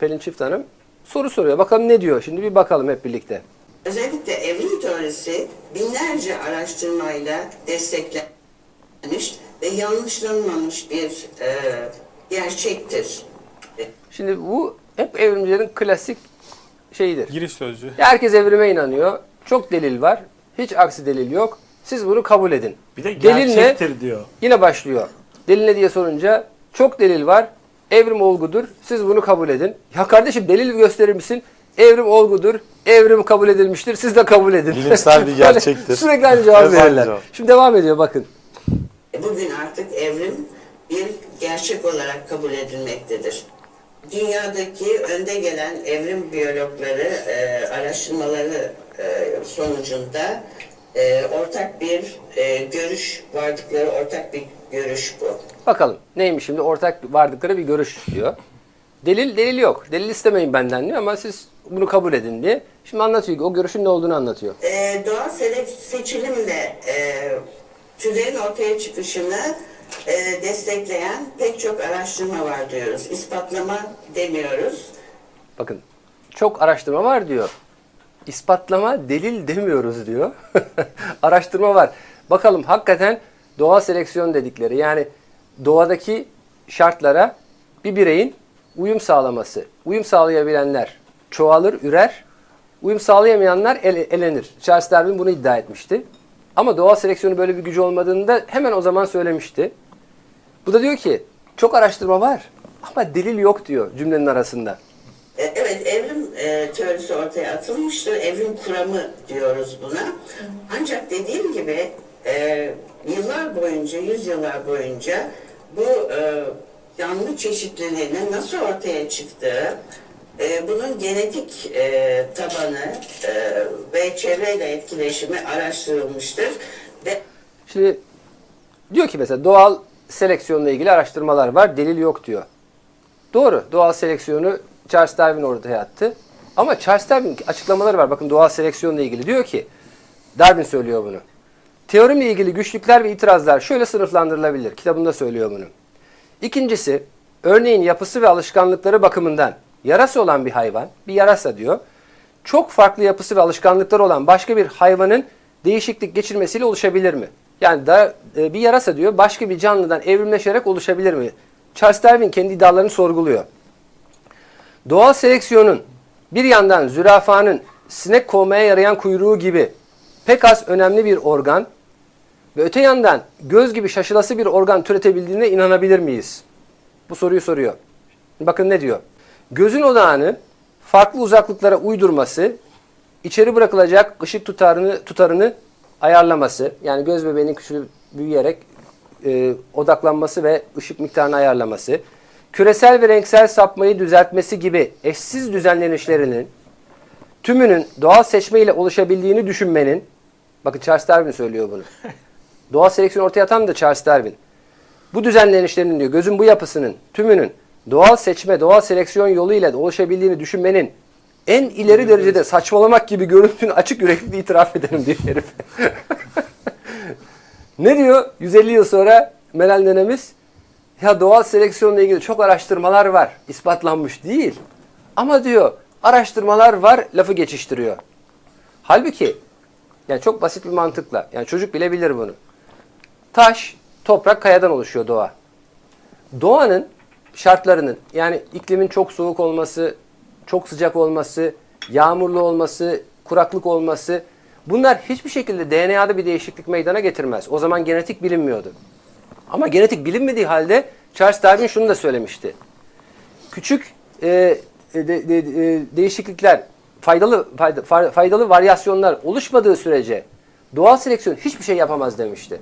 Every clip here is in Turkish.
Pelin Çift Hanım soru soruyor. Bakalım ne diyor? Şimdi bir bakalım hep birlikte. Özellikle evrim teorisi binlerce araştırmayla desteklenmiş ve yanlışlanmamış bir e, gerçektir. Şimdi bu hep evrimcilerin klasik şeyidir. Giriş sözcüğü. Herkes evrime inanıyor. Çok delil var. Hiç aksi delil yok. Siz bunu kabul edin. Bir de Delil ne? diyor. Yine başlıyor. Delil ne diye sorunca çok delil var. Evrim olgudur. Siz bunu kabul edin. Ya kardeşim delil gösterir misin? Evrim olgudur. Evrim kabul edilmiştir. Siz de kabul edin. Bilimsel bir gerçektir. Sürekli aynı cevap verirler. Şimdi devam ediyor bakın. Bugün artık evrim bir gerçek olarak kabul edilmektedir. Dünyadaki önde gelen evrim biyologları e, araştırmaları e, sonucunda e, ortak bir e, görüş vardıkları ortak bir görüş bu. Bakalım neymiş şimdi ortak vardıkları bir görüş diyor. Delil delil yok. Delil istemeyin benden diyor ama siz bunu kabul edin diye. Şimdi anlatıyor ki o görüşün ne olduğunu anlatıyor. E, doğal seçilimle e, türlerin ortaya çıkışını e, destekleyen pek çok araştırma var diyoruz. İspatlama demiyoruz. Bakın çok araştırma var diyor. İspatlama delil demiyoruz diyor. araştırma var. Bakalım hakikaten doğal seleksiyon dedikleri yani doğadaki şartlara bir bireyin uyum sağlaması. Uyum sağlayabilenler çoğalır, ürer. Uyum sağlayamayanlar ele- elenir. Charles Darwin bunu iddia etmişti. Ama doğal seleksiyonun böyle bir gücü olmadığını da hemen o zaman söylemişti. Bu da diyor ki çok araştırma var ama delil yok diyor cümlenin arasında. E, Evet, evrim e, teorisi ortaya atılmıştır. Evrim kuramı diyoruz buna. Ancak dediğim gibi e, yıllar boyunca, yüzyıllar boyunca bu e, canlı çeşitliliğinin nasıl ortaya çıktığı, e, bunun genetik e, tabanı e, ve çevreyle etkileşimi araştırılmıştır. Ve Şimdi diyor ki mesela doğal seleksiyonla ilgili araştırmalar var, delil yok diyor. Doğru, doğal seleksiyonu Charles Darwin ortaya attı. Ama Charles Darwin açıklamaları var. Bakın doğal seleksiyonla ilgili diyor ki, Darwin söylüyor bunu. Teorimle ilgili güçlükler ve itirazlar şöyle sınıflandırılabilir. Kitabında söylüyor bunu. İkincisi, örneğin yapısı ve alışkanlıkları bakımından yarası olan bir hayvan, bir yarasa diyor, çok farklı yapısı ve alışkanlıkları olan başka bir hayvanın değişiklik geçirmesiyle oluşabilir mi? Yani da e, bir yarasa diyor başka bir canlıdan evrimleşerek oluşabilir mi? Charles Darwin kendi iddialarını sorguluyor. Doğal seleksiyonun bir yandan zürafanın sinek kovmaya yarayan kuyruğu gibi pek az önemli bir organ ve öte yandan göz gibi şaşılası bir organ türetebildiğine inanabilir miyiz? Bu soruyu soruyor. Bakın ne diyor? Gözün odağını farklı uzaklıklara uydurması, içeri bırakılacak ışık tutarını tutarını ayarlaması, yani göz bebeğinin küçülüp büyüyerek e, odaklanması ve ışık miktarını ayarlaması, küresel ve renksel sapmayı düzeltmesi gibi eşsiz düzenlenişlerinin tümünün doğal seçme ile oluşabildiğini düşünmenin, bakın Charles Darwin söylüyor bunu. Doğal seleksiyon ortaya atan da Charles Darwin. Bu düzenlenişlerin diyor gözün bu yapısının tümünün doğal seçme, doğal seleksiyon yoluyla da oluşabildiğini düşünmenin en ileri derecede saçmalamak gibi görüntüğünü açık yürekli itiraf ederim diyor herif. ne diyor 150 yıl sonra Meral nenemiz? Ya doğal seleksiyonla ilgili çok araştırmalar var. ispatlanmış değil. Ama diyor araştırmalar var lafı geçiştiriyor. Halbuki yani çok basit bir mantıkla yani çocuk bile bilir bunu. Taş, toprak, kayadan oluşuyor doğa. Doğanın şartlarının yani iklimin çok soğuk olması, çok sıcak olması, yağmurlu olması, kuraklık olması bunlar hiçbir şekilde DNA'da bir değişiklik meydana getirmez. O zaman genetik bilinmiyordu. Ama genetik bilinmediği halde Charles Darwin şunu da söylemişti. Küçük e, de- de- de- değişiklikler, faydalı fayda- fa- faydalı varyasyonlar oluşmadığı sürece doğal seleksiyon hiçbir şey yapamaz demişti.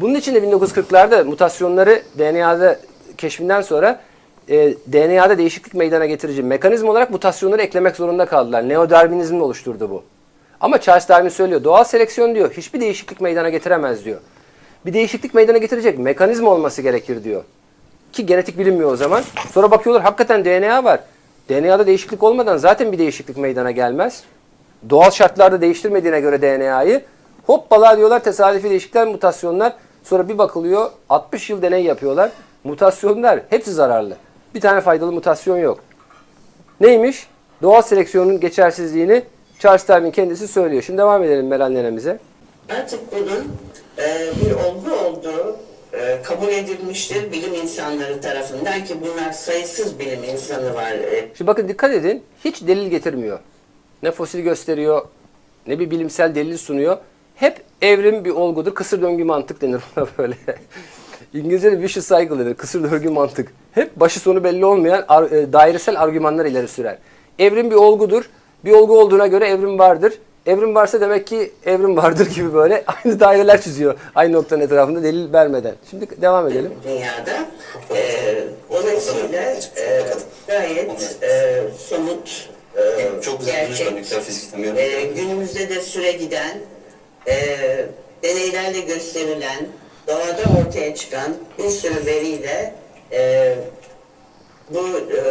Bunun için de 1940'larda mutasyonları DNA'da keşfinden sonra e, DNA'da değişiklik meydana getirici mekanizma olarak mutasyonları eklemek zorunda kaldılar. Neodarwinizm oluşturdu bu. Ama Charles Darwin söylüyor doğal seleksiyon diyor hiçbir değişiklik meydana getiremez diyor. Bir değişiklik meydana getirecek mekanizma olması gerekir diyor. Ki genetik bilinmiyor o zaman. Sonra bakıyorlar hakikaten DNA var. DNA'da değişiklik olmadan zaten bir değişiklik meydana gelmez. Doğal şartlarda değiştirmediğine göre DNA'yı hoppala diyorlar tesadüfi değişiklikler, mutasyonlar. Sonra bir bakılıyor 60 yıl deney yapıyorlar. Mutasyonlar hepsi zararlı. Bir tane faydalı mutasyon yok. Neymiş? Doğal seleksiyonun geçersizliğini Charles Darwin kendisi söylüyor. Şimdi devam edelim Meral nenemize. Artık bunun e, bir olgu olduğu e, kabul edilmiştir bilim insanları tarafından ki bunlar sayısız bilim insanı var. E, Şimdi bakın dikkat edin. Hiç delil getirmiyor. Ne fosil gösteriyor, ne bir bilimsel delil sunuyor. Hep evrim bir olgudur. Kısır döngü mantık denir ona böyle. İngilizce'de vicious cycle denir. Kısır döngü mantık. Hep başı sonu belli olmayan ar- e, dairesel argümanlar ileri sürer. Evrim bir olgudur. Bir olgu olduğuna göre evrim vardır. Evrim varsa demek ki evrim vardır gibi böyle aynı daireler çiziyor. Aynı noktanın etrafında delil vermeden. Şimdi devam edelim. dünyada. E, dolayısıyla e, gayet e, somut, e, Çok güzel gerçek, e, günümüzde de süre giden, e, deneylerle gösterilen, doğada ortaya çıkan bir sürü veriyle e, bu e,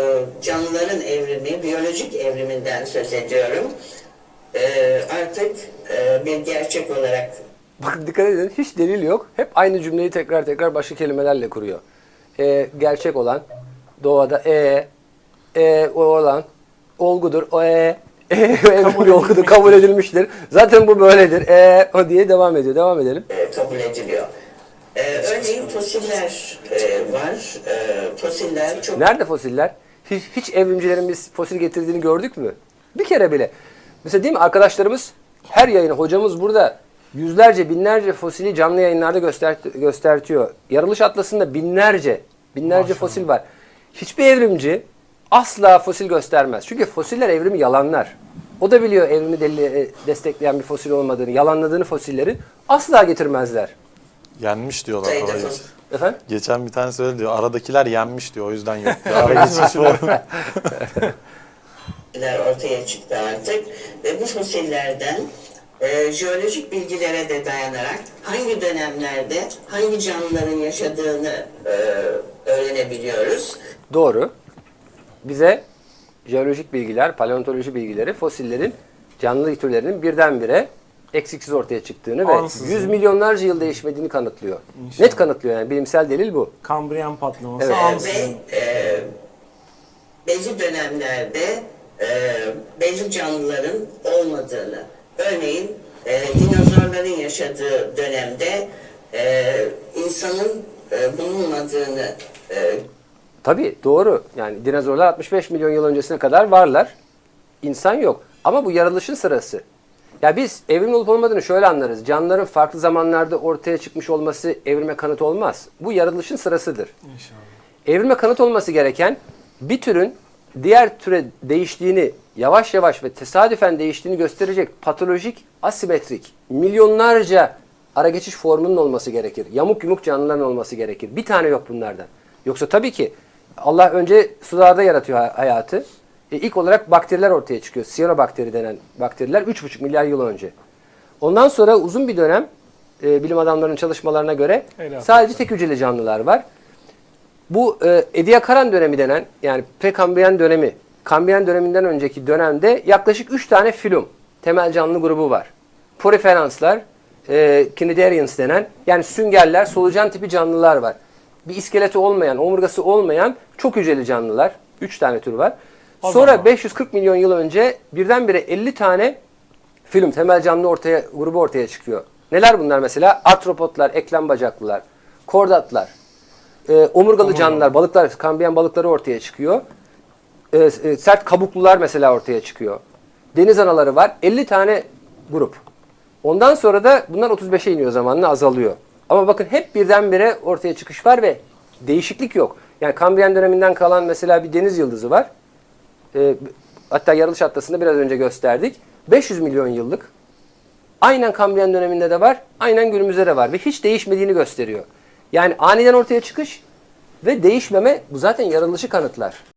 canlıların evrimi, biyolojik evriminden söz ediyorum. E, artık e, bir gerçek olarak Bakın dikkat edin hiç delil yok. Hep aynı cümleyi tekrar tekrar başka kelimelerle kuruyor. E, gerçek olan doğada e, e o olan olgudur. O e, e evrim bir olgudur kabul edilmiştir. Zaten bu böyledir. E o diye devam ediyor. Devam edelim. e, kabul ediliyor. E, örneğin fosiller e, var. E, fosiller çok Nerede fosiller? Hiç, hiç evrimcilerin biz fosil getirdiğini gördük mü? Bir kere bile. Mesela değil mi arkadaşlarımız her yayını hocamız burada yüzlerce binlerce fosili canlı yayınlarda göster göstertiyor. Yarılış atlasında binlerce binlerce fosil var. Hiçbir evrimci asla fosil göstermez. Çünkü fosiller evrimi yalanlar. O da biliyor evrimi delili, e, destekleyen bir fosil olmadığını, yalanladığını fosillerin asla getirmezler. Yenmiş diyorlar. Efendim? Geçen bir tanesi öyle diyor. Aradakiler yenmiş diyor. O yüzden yok. Ara geçmiş ortaya çıktı artık ve bu fosillerden e, jeolojik bilgilere de dayanarak hangi dönemlerde hangi canlıların yaşadığını e, öğrenebiliyoruz. Doğru. Bize jeolojik bilgiler, paleontoloji bilgileri fosillerin canlı türlerinin birdenbire eksiksiz ortaya çıktığını ve Ansızın. yüz milyonlarca yıl değişmediğini kanıtlıyor. Net kanıtlıyor yani bilimsel delil bu. Kambriyen patlaması Evet. Ansızın. ve e, belli dönemlerde e, belli canlıların olmadığını, örneğin e, dinozorların yaşadığı dönemde e, insanın e, bulunmadığını e, Tabii doğru. Yani dinozorlar 65 milyon yıl öncesine kadar varlar. İnsan yok. Ama bu yaratılışın sırası. Ya biz evrim olup olmadığını şöyle anlarız. Canlıların farklı zamanlarda ortaya çıkmış olması evrime kanıt olmaz. Bu yaratılışın sırasıdır. İnşallah. Evrime kanıt olması gereken bir türün diğer türe değiştiğini, yavaş yavaş ve tesadüfen değiştiğini gösterecek patolojik, asimetrik, milyonlarca ara geçiş formunun olması gerekir. Yamuk yumuk canlıların olması gerekir. Bir tane yok bunlardan. Yoksa tabii ki Allah önce sularda yaratıyor hay- hayatı. E, ilk olarak bakteriler ortaya çıkıyor. Sianobakteri denen bakteriler 3,5 milyar yıl önce. Ondan sonra uzun bir dönem e, bilim adamlarının çalışmalarına göre Öyle sadece tek hücreli canlılar var. Bu e, Ediacaran dönemi denen yani prekambriyen dönemi, kambriyen döneminden önceki dönemde yaklaşık 3 tane filum temel canlı grubu var. Poriferanslar, e, Cnidarians denen yani süngerler, solucan tipi canlılar var. Bir iskeleti olmayan, omurgası olmayan çok hücreli canlılar. 3 tane tür var. Sonra zaman. 540 milyon yıl önce birdenbire 50 tane film temel canlı ortaya grubu ortaya çıkıyor. Neler bunlar mesela? Artropotlar, eklem bacaklılar, kordatlar, e, omurgalı canlılar, balıklar, kambiyen balıkları ortaya çıkıyor. E, e, sert kabuklular mesela ortaya çıkıyor. Deniz anaları var. 50 tane grup. Ondan sonra da bunlar 35'e iniyor zamanla azalıyor. Ama bakın hep birdenbire ortaya çıkış var ve değişiklik yok. Yani Kambriyen döneminden kalan mesela bir deniz yıldızı var. E, hatta yarılış atlasında biraz önce gösterdik. 500 milyon yıllık. Aynen Kambriyen döneminde de var, aynen günümüzde de var ve hiç değişmediğini gösteriyor. Yani aniden ortaya çıkış ve değişmeme bu zaten yaratılışı kanıtlar.